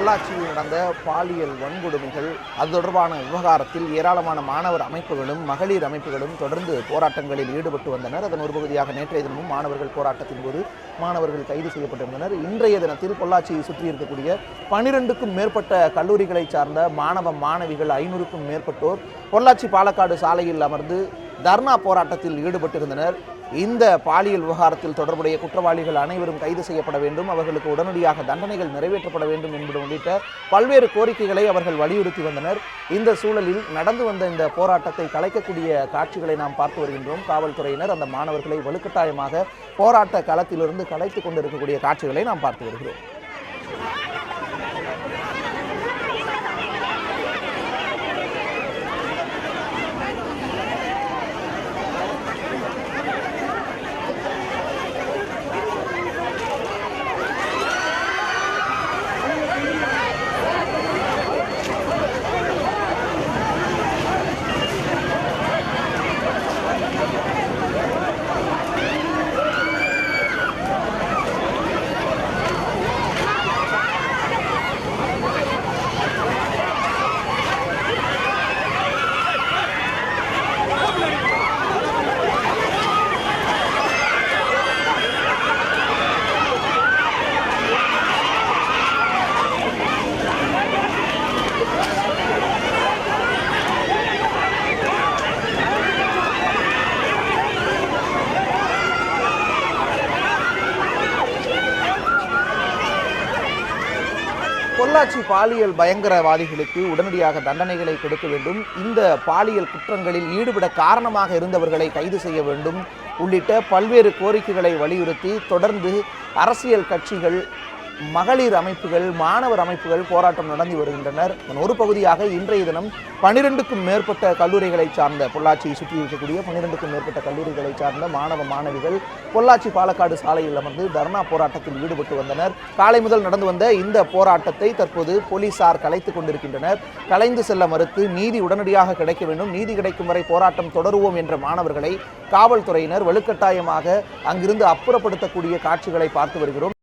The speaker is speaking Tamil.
பொள்ளாச்சியில் நடந்த பாலியல் வன்கொடுமைகள் அது தொடர்பான விவகாரத்தில் ஏராளமான மாணவர் அமைப்புகளும் மகளிர் அமைப்புகளும் தொடர்ந்து போராட்டங்களில் ஈடுபட்டு வந்தனர். அதன் ஒரு பகுதியாக நேற்றைய தினமும் மாணவர்கள் போராட்டத்தின் போது மாணவர்கள் கைது செய்யப்பட்டிருந்தனர். இன்றைய தினத்தில் பொள்ளாச்சியை சுற்றி இருக்கக்கூடிய பனிரெண்டுக்கும் மேற்பட்ட கல்லூரிகளை சார்ந்த மாணவ மாணவிகள் ஐநூறுக்கும் மேற்பட்டோர் பொள்ளாச்சி பாலக்காடு சாலையில் அமர்ந்து தர்ணா போராட்டத்தில் ஈடுபட்டிருந்தனர். இந்த பாலியல் விவகாரத்தில் தொடர்புடைய குற்றவாளிகள் அனைவரும் கைது செய்யப்பட வேண்டும். அவர்களுக்கு உடனடியாக தண்டனைகள் நிறைவேற்றப்பட வேண்டும் என்பது உள்ளிட்ட பல்வேறு கோரிக்கைகளை அவர்கள் வலியுறுத்தி வந்தனர். இந்த சூழலில் நடந்து வந்த இந்த போராட்டத்தை கலைக்கக்கூடிய காட்சிகளை நாம் பார்த்து வருகின்றோம். காவல்துறையினர் அந்த மாணவர்களை வலுக்கட்டாயமாக போராட்ட களத்திலிருந்து கலைத்து கொண்டிருக்கக்கூடிய காட்சிகளை நாம் பார்த்து வருகிறோம். பொள்ளாச்சி பாலியல் பயங்கரவாதிகளுக்கு உடனடியாக தண்டனைகளை கொடுக்க வேண்டும். இந்த பாலியல் குற்றங்களில் ஈடுபட காரணமாக இருந்தவர்களை கைது செய்ய வேண்டும். உள்ளிட்ட பல்வேறு கோரிக்கைகளை வலியுறுத்தி தொடர்ந்து அரசியல் கட்சிகள் மகளிர் அமைப்புகள் மாணவர் அமைப்புகள் போராட்டம் நடந்து வருகின்றனர். இதன் ஒரு பகுதியாக இன்றைய தினம் பனிரெண்டுக்கும் மேற்பட்ட கல்லூரிகளை சார்ந்த பொள்ளாச்சியை சுற்றி இருக்கக்கூடிய பனிரெண்டுக்கும் மேற்பட்ட கல்லூரிகளை சார்ந்த மாணவ மாணவிகள் பொள்ளாச்சி பாலக்காடு சாலையில் அமர்ந்து தர்ணா போராட்டத்தில் ஈடுபட்டு வந்தனர். காலை முதல் நடந்து வந்த இந்த போராட்டத்தை தற்போது போலீசார் கலைத்துக் கொண்டிருக்கின்றனர். கலைந்து செல்ல மறுத்து நீதி உடனடியாக கிடைக்க வேண்டும். நீதி கிடைக்கும் வரை போராட்டம் தொடருவோம் என்ற மாணவர்களை காவல்துறையினர் வலுக்கட்டாயமாக அங்கிருந்து அப்புறப்படுத்தக்கூடிய காட்சிகளை பார்த்து வருகிறோம்.